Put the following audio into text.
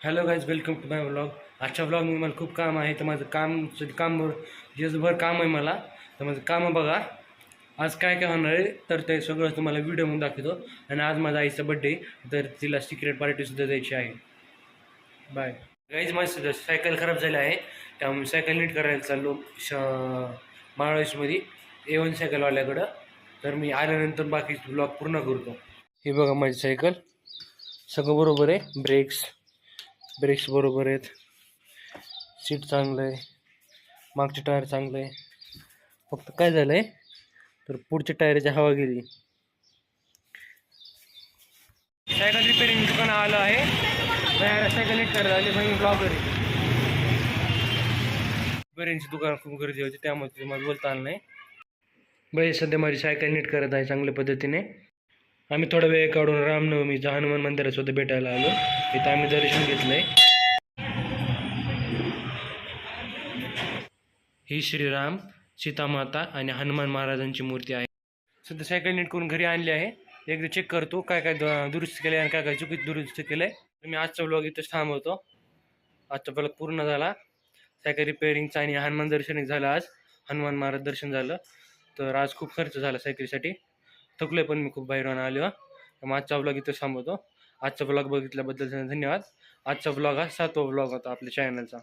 Hello guys welcome to my blog आजच्या ब्लॉगमध्ये मला खूप काम आहे तर माझं काम काम दिवसभर काम आहे मला. तर माझं कामं बघा. आज काय काय होणार आहे तर ते सगळं तुम्हाला व्हिडिओमध्ये दाखवतो. आणि आज माझा आईचा बड्डे तर तिला सिक्रेट पार्टीसुद्धा द्यायची आहे. बाय गाईज माझी सायकल खराब झाली आहे. त्यामुळे सायकल नीट करायला चाललो. श माळवेसमध्ये ए वन सायकलवाल्याकडं तर मी आल्यानंतर बाकी ब्लॉग पूर्ण करतो. हे बघा माझी सायकल सगळं बरोबर आहे. ब्रेक्स ब्रेक्स बरोबर आहेत. सीट चांगलं आहे. मागचे टायर चांगलं आहे. फक्त काय झालं आहे तर पुढच्या टायरची हवा गेली. सायकल रिपेअरिंग दुकान आलं आहे. सायकल नीट करायला आले म्हणजे ब्लॉगर रिपेअरिंगची दुकान खूप गर्दी होती. त्यामुळे ते मला बोलता आलं नाही. बरे सध्या माझी सायकल नीट करत आहे चांगल्या पद्धतीने. आम्ही थोडा वेळ काढून रामनवमी हनुमान मंदिरात सुद्धा भेटायला आलो. इथं आम्ही दर्शन घेतलंय. ही श्रीराम सीतामाता आणि हनुमान महाराजांची मूर्ती आहे. सध्या सायकल नीट करून घरी आणली आहे. एकदा चेक करतो काय काय द- दुरुस्त केलं आणि काय काय चुकीत दुरुस्त केलं आहे मी आजचा ब्लॉग इथंच थांबवतो. आजचा ब्लॉग पूर्ण झाला. सायकल रिपेअरिंगचा आणि हनुमान दर्शन एक झालं आज. हनुमान महाराज दर्शन झालं. तर आज खूप खर्च झाला सायकलीसाठी. थकलोय पण मी खूप बाहेरून आलो मग आजचा ब्लॉग इथं थांबवतो. आजचा ब्लॉग बघितल्याबद्दल धन्यवाद. आजचा ब्लॉग हा सातवा ब्लॉग होता आपल्या चॅनलचा